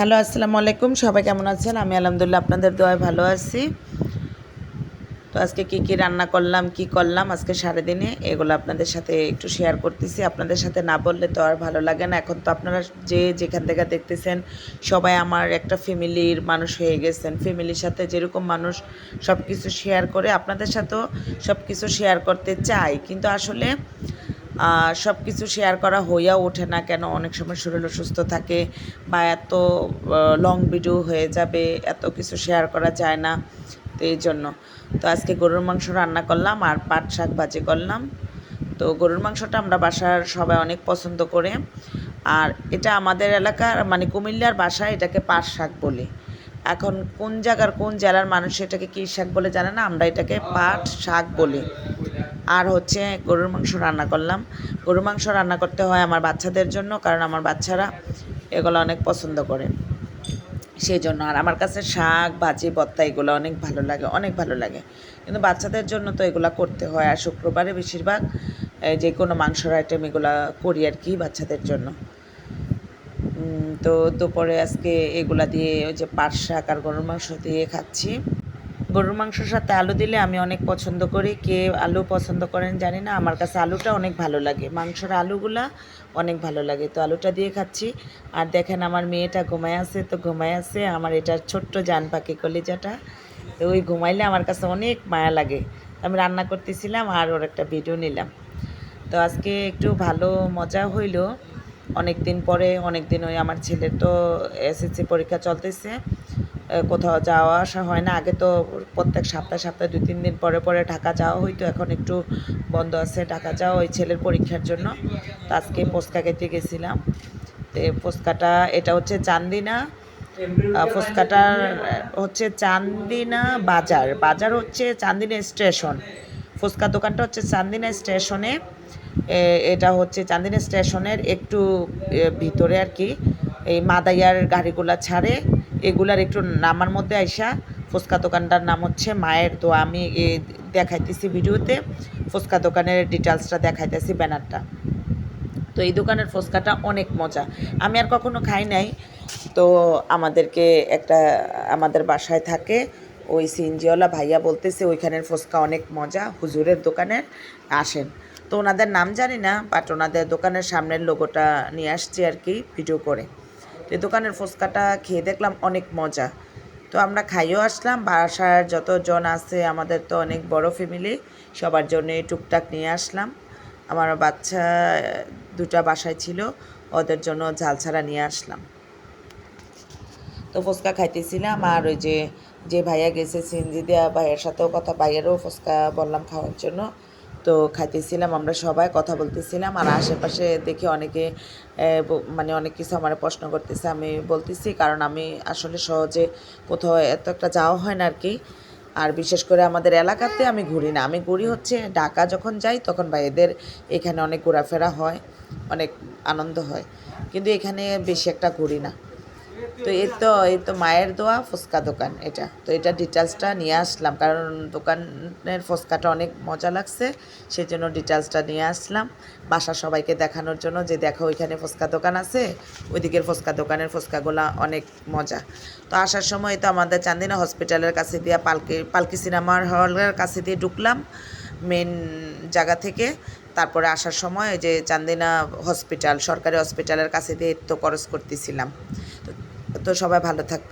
Hello, আসসালামু আলাইকুম। সবাই কেমন আছেন? আমি আলহামদুলিল্লাহ আপনাদের দোয়ায় ভালো আছি। তো আজকে কি কি রান্না করলাম, কি করলাম? আজকে সারাদিনে এগুলো আপনাদের সাথে একটু শেয়ার করতেছি। আপনাদের সাথে না বললে তো আর ভালো লাগে না। এখন তো আপনারা যে যেখান থেকে দেখতেছেন, সবাই আমার একটা ফ্যামিলির মানুষ হয়ে গেছেন। ফ্যামিলির সাথে যেরকম মানুষ সব কিছু শেয়ার করে, আপনাদের সাথেও সব কিছু শেয়ার করতে চাই। কিন্তু আসলে সব কিছু শেয়ার করা হইয়া ওঠে না কেন? অনেক সময় শরীর অসুস্থ থাকে, বা এত লং ভিডিও হয়ে যাবে, এত কিছু শেয়ার করা যায় না, তো এই জন্য। তো আজকে গরুর মাংস রান্না করলাম, আর পাট শাক ভাজি করলাম। তো গরুর মাংসটা আমরা বাসার সবাই অনেক পছন্দ করে। আর এটা আমাদের এলাকার মানে কুমিল্লার বাসায় এটাকে পাট শাক বলে। এখন কোন জায়গার, কোন জেলার মানুষ এটাকে কী শাক বলে জানে না? আমরা এটাকে পাট শাক বলি। আর হচ্ছে গরুর মাংস রান্না করলাম। গরুর মাংস রান্না করতে হয় আমার বাচ্চাদের জন্য, কারণ আমার বাচ্চারা এগুলো অনেক পছন্দ করে। সেই জন্য আর আমার কাছে শাক, ভাজি, ভর্তা এগুলো অনেক ভালো লাগে, অনেক ভালো লাগে। কিন্তু বাচ্চাদের জন্য তো এগুলো করতে হয়, আর শুক্রবারে বেশিরভাগ যে কোনো মাংসর আইটেম এগুলো করি আর কি বাচ্চাদের জন্য। তো দুপুরে আজকে এগুলা দিয়ে ওই যে পাট শাক আর গরুর মাংস দিয়ে খাচ্ছি। গরুর মাংসর সাথে আলু দিলে আমি অনেক পছন্দ করি। কে আলু পছন্দ করেন জানি না, আমার কাছে আলুটা অনেক ভালো লাগে। মাংসর আলুগুলা অনেক ভালো লাগে। তো আলুটা দিয়ে খাচ্ছি। আর দেখেন আমার মেয়েটা ঘুমায় আছে, তো ঘুমায় আছে। আমার এটা ছোট্ট জান পাখি কলিজাটা। তো ওই ঘুমাইলে আমার কাছে অনেক মায়া লাগে। আমি রান্না করতেছিলাম আর ওর একটা ভিডিও নিলাম। তো আজকে একটু ভালো মজা হইল। অনেক দিন পরে অনেক দিন ওই আমার ছেলের তো এসএসসি পরীক্ষা চলতেছে। কোথাও যাওয়া আসা হয় না। আগে তো প্রত্যেক সপ্তাহে সপ্তাহে দুই, তিন দিন পরে পরে ঢাকা যাওয়া হইতো। এখন একটু বন্ধ আছে ঢাকা যাওয়া ওই ছেলের পরীক্ষার জন্য। তো আজকে ফুচকা খেতে গেছিলাম। তো ফুচকাটা, এটা হচ্ছে চান্দিনা ফুচকাটার, হচ্ছে চান্দিনা বাজার। বাজার হচ্ছে চান্দিনা স্টেশন। ফুচকা দোকানটা হচ্ছে চান্দিনা স্টেশনে। এটা হচ্ছে চান্দিনা স্টেশনের একটু ভিতরে আর কি। এই মাদাইয়ার গাড়িগুলা ছাড়ে। এগুলার একটু নামার মধ্যে আইসা ফুচকা দোকানটার নাম হচ্ছে মায়ের তো আমি দেখাইতেছি ভিডিওতে, ফুচকা দোকানের ডিটেলসটা দেখাইতেছি ব্যানারটা। তো এই দোকানের ফুচকাটা অনেক মজা। আমি আর কখনো খাই নাই। তো আমাদেরকে একটা, আমাদের বাসায় থাকে ওই সিনজিওয়ালা ভাইয়া বলতেছে, ওইখানের ফুচকা অনেক মজা, হুজুরের দোকানের, আসেন। তো ওনাদের নাম জানি না বাট ওনাদের দোকানের সামনের লোগোটা নিয়ে আসছি আর কি ভিডিও করে। তো দোকানের ফুচকাটা খেয়ে দেখলাম অনেক মজা। তো আমরা খাইও আসলাম, বাসার যতজন আছে, আমাদের তো অনেক বড় ফ্যামিলি সবার জন্যে টুকটাক নিয়ে আসলাম। আমার বাচ্চা, দুটা বাসায় ছিল, ওদের জন্য ঝাল ছাড়া নিয়ে আসলাম। তো ফুচকা খাইতেছিলাম, আর ওই যে যে ভাইয়া গেছে সিনজি দেওয়া ভাইয়ের সাথেও কথা, ভাইয়েরও ফুচকা বললাম খাওয়ার জন্য। তো খাইতেছিলাম, আমরা সবাই কথা বলতেছিলাম আর আশেপাশে দেখি অনেকে মানে অনেক কিছু আমার প্রশ্ন করতেছে, আমি বলতেছি কারণ আমি আসলে সহজে কোথাও এত একটা যাওয়া হয় না আর কি আর বিশেষ করে আমাদের এলাকাতে আমি ঘুরি না, আমি ঘুরি হচ্ছে ঢাকা যখন যাই তখন ভাইদের এখানে অনেক ঘোরাফেরা হয়, অনেক আনন্দ হয়। কিন্তু এখানে বেশি একটা ঘুরি না। তো এই তো এই তো মায়ের দোয়া, ফুচকা দোকান এটা। তো এটা ডিটেলসটা নিয়ে আসলাম, কারণ দোকানের ফুচকাটা অনেক মজা লাগছে সেই জন্য ডিটেলসটা নিয়ে আসলাম। বাসা সবাইকে দেখানোর জন্য যে দেখো ওইখানে ফুচকা দোকান আছে, ওইদিকের ফুচকা দোকানের ফুচকাগুলো অনেক মজা। তো আসার সময় তো আমাদের চান্দিনা হসপিটালের কাছে দিয়ে পালকি পালকি সিনেমার হলের কাছে দিয়ে ঢুকলাম মেন জায়গা থেকে। তারপরে আসার সময় যে চান্দিনা হসপিটাল, সরকারি হসপিটালের কাছে দিয়ে তো খরচ করতেছিলাম। তো সবাই ভালো থাক